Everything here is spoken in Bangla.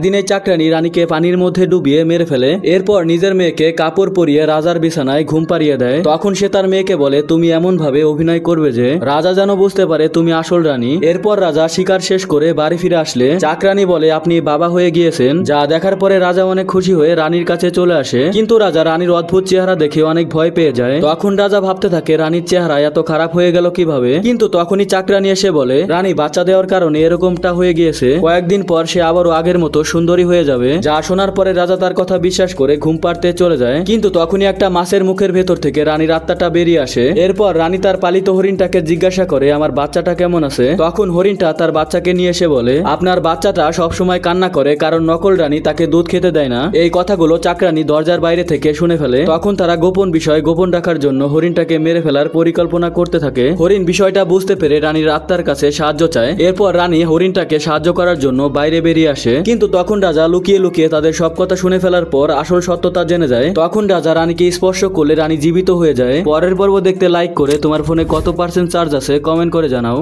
দিনে চাকরানি রানীকে পানির মধ্যে ডুবিয়ে মেরে ফেলে, এরপর নিজের মেয়েকে কাপড় পরিয়ে রাজার বিছানায় ঘুম পাড়িয়ে দেয়। তখন সে তার মেয়েকে বলে, তুমি এমন ভাবে অভিনয় করবে যে, রাজা যেন বুঝতে পারে তুমি আসল রানী। এরপর রাজা শিকার শেষ করে বাড়ি ফিরে আসলে। চাকরানি বলে, আপনি বাবা হয়ে গিয়েছেন, যা দেখার পরে রাজা অনেক খুশি হয়ে রানীর কাছে চলে আসে। কিন্তু রাজা রানীর অদ্ভুত চেহারা দেখে অনেক ভয় পেয়ে যায়। তখন রাজা ভাবতে থাকে, রানীর চেহারা এত খারাপ হয়ে গেল কীভাবে? কিন্তু তখনই চাকরানি এসে বলে, রানী, বাচ্চা দেওয়ার কারণে এরকমটা হয়ে গিয়েছে। কয়েকদিন পর সে আবারও আগের মতো সুন্দরী হয়ে যাবে। যা শোনার পরে রাজা তার কথা বিশ্বাস করে ঘুম পাড়তে চলে যায়। কিন্তু তখনই একটা মাছের মুখের ভেতর থেকে রানীর আত্মাটা বেরিয়ে আসে। এরপর রানী তার পালিত হরিণটাকে জিজ্ঞাসা করে, আমার বাচ্চাটা কেমন আছে? তখন হরিণটা তার বাচ্চাকে নিয়ে এসে বলে, আপনার বাচ্চাটা সবসময় কান্না করে, কারণ নকল রানী তাকে দুধ খেতে দেয় না। এই কথাগুলো চাকরানি দরজার বাইরে থেকে শুনে ফেলে। তখন তারা গোপন বিষয় গোপন রাখার জন্য হরিণটাকে মেরে ফেলার পরিকল্পনা করতে থাকে। হরিণ বিষয়টা বুঝতে পেরে রানীর আত্মার কাছে সাহায্য চায়। এরপর রানী হরিণটাকে সাহায্য করার জন্য বাইরে বেরিয়ে আসে। কিন্তু তখন রাজা লুকিয়ে লুকিয়ে তাদের সব কথা শুনে ফেলার পর আসল সত্যতা জেনে যায়। তখন রাজা রানীকে স্পর্শ করলে রানী জীবিত হয়ে যায়। পরের পর্ব দেখতে লাইক করে তোমার ফোনে কত পার্সেন্ট চার্জ আছে কমেন্ট করে জানাও।